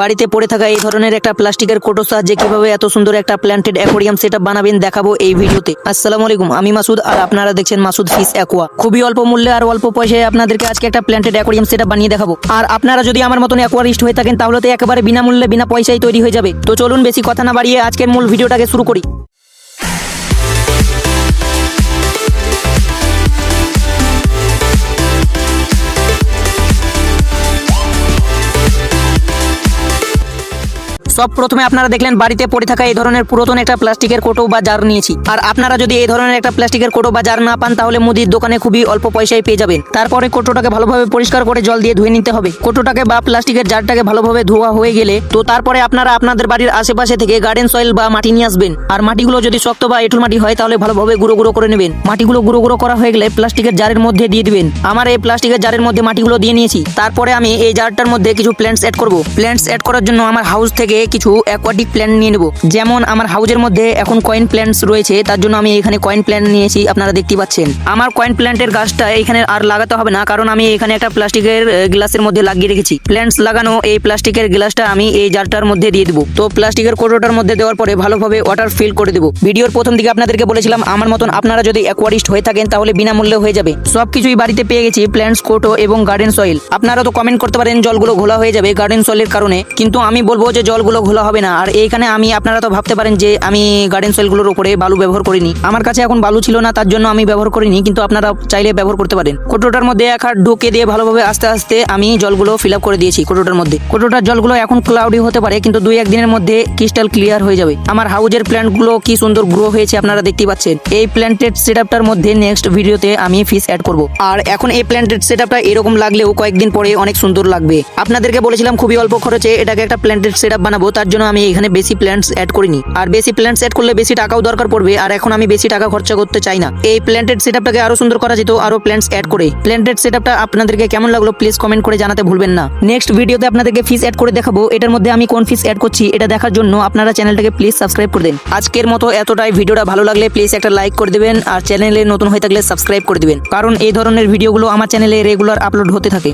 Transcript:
বাড়িতে পড়ে থাকা এই ধরনের একটা প্লাস্টিকের কোটোর সাহায্যে কীভাবে এত সুন্দর একটা প্ল্যান্টেড অ্যাকোরিয়াম সেট বানাবেন দেখাবো এই ভিডিওতে। আসসালামু আলাইকুম, আমি মাসুদ আর আপনারা দেখছেন মাসুদ ফিস অ্যাকোয়া। খুবই অল্প মূল্যে আর অল্প পয়সায় আপনাদেরকে আজকে একটা প্ল্যান্টেড অ্যাকোরিয়াম সেট বানিয়ে দেখাবো। আর আপনারা যদি আমার মতন অ্যাকোয়ারিস্ট হয়ে থাকেন তাহলে তো একেবারে বিনামূল্যে, বিনা পয়সায় তৈরি হয়ে যাবে। তো চলুন বেশি কথা না বাড়িয়ে আজকের মূল ভিডিওটাকে শুরু করি। সব প্রথমে আপনারা দেখলেন বাড়িতে পড়ে থাকা এই ধরনের পুরাতন একটা প্লাস্টিকের কোটো বা জার নিয়েছি। আর আপনারা যদি এই ধরনের একটা প্লাস্টিকের কোটো বা জার না পান, তাহলে মুদির দোকানে খুবই অল্প পয়সায় পেয়ে যাবেন। তারপরে কোটোটাকে ভালোভাবে পরিষ্কার করে জল দিয়ে ধুয়ে নিতে হবে। কোটোটাকে বা প্লাস্টিকের জারটাকে ভালোভাবে ধোয়া হয়ে গেলে, তো তারপরে আপনারা আপনাদের বাড়ির আশেপাশে থেকে গার্ডেন সয়েল বা মাটি নিয়ে আসবেন। আর মাটিগুলো যদি শক্ত বা এঁঠুল মাটি হয়, তাহলে ভালোভাবে গুঁড়ো গুঁড়ো করে নেবেন। মাটিগুলো গুঁড়ো গুঁড়ো করা হয়ে গেলে প্লাস্টিকের জারের মধ্যে দিয়ে দিবেন। আমার এই প্লাস্টিকের জারের মধ্যে মাটিগুলো দিয়ে নিয়েছি। তারপরে আমি এই জারটার মধ্যে কিছু প্ল্যান্টস অ্যাড করব। প্ল্যান্টস অ্যাড করার জন্য আমার হাউস থেকে কিছু অ্যাকোয়াটিক প্ল্যান্ট নিয়ে নেব। যেমন আমার হাউজের মধ্যে এখন কয়েন প্ল্যান্টস রয়েছে, তার জন্য আমি এখানে কয়েন প্ল্যান্ট নিয়েছি, আপনারা দেখতে পাচ্ছেন। আমার কয়েন প্ল্যান্টের গাছটা এখানে আর লাগাতে হবে না, কারণ আমি এখানে একটা প্লাস্টিকের গ্লাসের মধ্যে লাগিয়ে রেখেছি। প্ল্যান্টস লাগানো এই প্লাস্টিকের গ্লাসটা আমি এই জারটার মধ্যে দিয়ে দেবো। তো প্লাস্টিকের কোটোটার মধ্যে দেওয়ার পরে ভালোভাবে ওয়াটার ফিল করে দেবো। ভিডিওর প্রথম দিকে আপনাদেরকে বলেছিলাম, আমার মতন আপনারা যদি অ্যাকোয়ারিস্ট হয়ে থাকেন, তাহলে বিনামূল্যে হয়ে যাবে। সবকিছুই বাড়িতে পেয়ে গেছি প্ল্যান্টস কোটো এবং গার্ডেন সয়েল আপনারা তো কমেন্ট করতে পারেন, জলগুলো ঘোলা হয়ে যাবে গার্ডেন সয়েলের কারণে। কিন্তু আমি বলব যে জলগুলো ঘোলা হবে না। আর এইখানে আমি, আপনারা তো ভাবতে পারেন যে আমি গার্ডেন সয়েলগুলোর উপরে বালু ব্যবহার করিনি। আমার কাছে এখন বালু ছিল না, তার জন্য আমি ব্যবহার করিনি, কিন্তু আপনারা চাইলে ব্যবহার করতে পারেন। কোটোটার মধ্যে এক হাত ঢুকে দিয়ে ভালোভাবে আস্তে আস্তে আমি জলগুলো ফিল আপ করে দিয়েছি কোটোটার মধ্যে। কোটোটার জলগুলো এখন ক্লাউডি হতে পারে, কিন্তু দুই একদিনের মধ্যে ক্রিস্টাল ক্লিয়ার হয়ে যাবে। আমার হাউজের প্ল্যান্টগুলো কি সুন্দর গ্রো হয়েছে আপনারা দেখতে পাচ্ছেন। এই প্ল্যান্টেড সেটআপটার মধ্যে নেক্সট ভিডিওতে আমি ফিস অ্যাড করব। আর এখন এই প্ল্যান্টেড সেটআপটা এরকম লাগলেও কয়েকদিন পরে অনেক সুন্দর লাগবে। আপনাদেরকে বলেছিলাম খুবই অল্প খরচে এটাকে একটা প্ল্যান্টেড সেটআপ বানাবো তার জন্য আমি এখানে বেশি প্ল্যান্টস অ্যাড করিনি। আর বেশি প্ল্যান্টস অ্যাড করলে বেশি টাকাও দরকার পড়বে, আর এখন আমি বেশি টাকা খরচা করতে চাই না। এই প্ল্যান্টেড সেটআপটাকে আরও সুন্দর করা যেত, আরও প্ল্যান্টস অ্যাড করে। প্ল্যান্টেড সেটআপটা আপনাদেরকে কেমন লাগল প্লিজ কমেন্ট করে জানাতে ভুলবেন না। নেক্সট ভিডিওতে আপনাদেরকে ফিস অ্যাড করে দেখাবো, এটার মধ্যে আমি কোন ফিস অ্যাড করছি, এটা দেখার জন্য আপনারা চ্যানেলটাকে প্লিজ সাবস্ক্রাইব করে দেন। আজকের মতো এতটাই। ভিডিওটা ভালো লাগলে প্লিজ একটা লাইক করে দেবেন, আর চ্যানেলে নতুন হয়ে থাকলে সাবস্ক্রাইব করে দিবেন। কারণ এই ধরনের ভিডিওগুলো আমার চ্যানেলে রেগুলার আপলোড হতে থাকে।